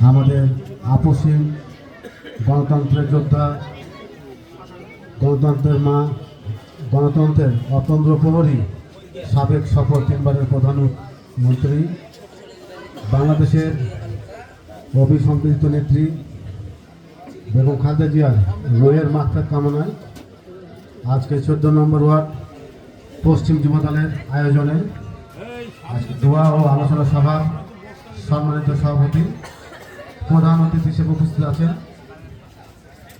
আমাদের আপসীন গণতন্ত্রের যোদ্ধা, গণতন্ত্রের মা, গণতন্ত্রের অতন্ত্র প্রহরী, সাবেক সফল তিনবারের প্রধানমন্ত্রী বাংলাদেশের অভিসম্পৃক্ত নেত্রী বেগম খালেদা জিয়ার রোহের মাকফের কামনায় আজকে চোদ্দ নম্বর ওয়ার্ড পশ্চিম যুবদলের আয়োজনে আজকে দোয়া ও আলোচনা সভা সম্মানিত সভাপতি প্রধান অতিথি হিসেবে উপস্থিত আছেন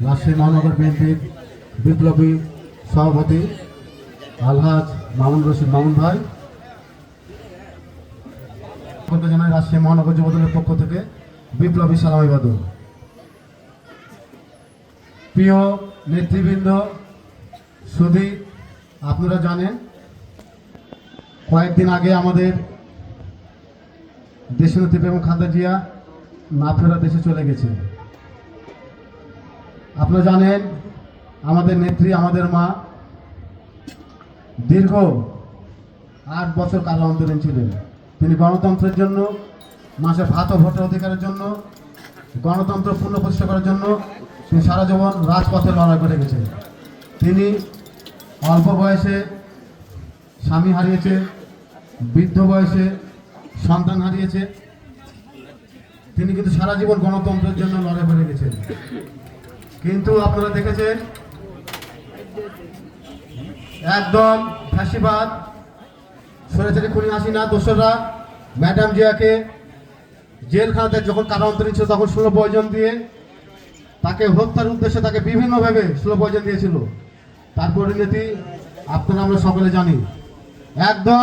রাজশাহী মহানগর বিএনপির বিপ্লবী সভাপতি আলহাজ মামুন রশিদ মামুন ভাই। জানাই রাজশাহী মহানগর যুবদলের পক্ষ থেকে বিপ্লবী সালাম ইবাদত। প্রিয় নেতৃবৃন্দ, সুধী, আপনারা জানেন, কয়েকদিন আগে আমাদের দেশনেত্রী বেগম খালেদা জিয়া না ফেরা দেশে চলে গেছে। আপনারা জানেন, আমাদের নেত্রী, আমাদের মা দীর্ঘ আট বছর কাল অন্তরীণ ছিলেন। তিনি গণতন্ত্রের জন্য, মাসে ভাত ও ভোটের অধিকারের জন্য, গণতন্ত্র পূর্ণ প্রতিষ্ঠা করার জন্য তিনি সারা জীবন রাজপথে লড়াই করে গেছেন। তিনি অল্প বয়সে স্বামী হারিয়েছে, বৃদ্ধ বয়সে সন্তান হারিয়েছে তিনি কিন্তু সারা জীবন গণতন্ত্রের জন্য লড়াই করে গেছেন। কিন্তু আপনারা দেখেছেন, একদম ফাঁসিবাদ সরেচারি খুনি হাসিনা, দোসররা, ম্যাডাম জিয়াকে জেলখানাতে যখন কারান্তরীণ ছিল তখন ষোলো পয়জন দিয়ে তাকে হত্যার উদ্দেশ্যে তাকে বিভিন্নভাবে ষোলো পয়জন দিয়েছিল। তার পরিণতি আপনারা আমরা সকলে জানি। একদম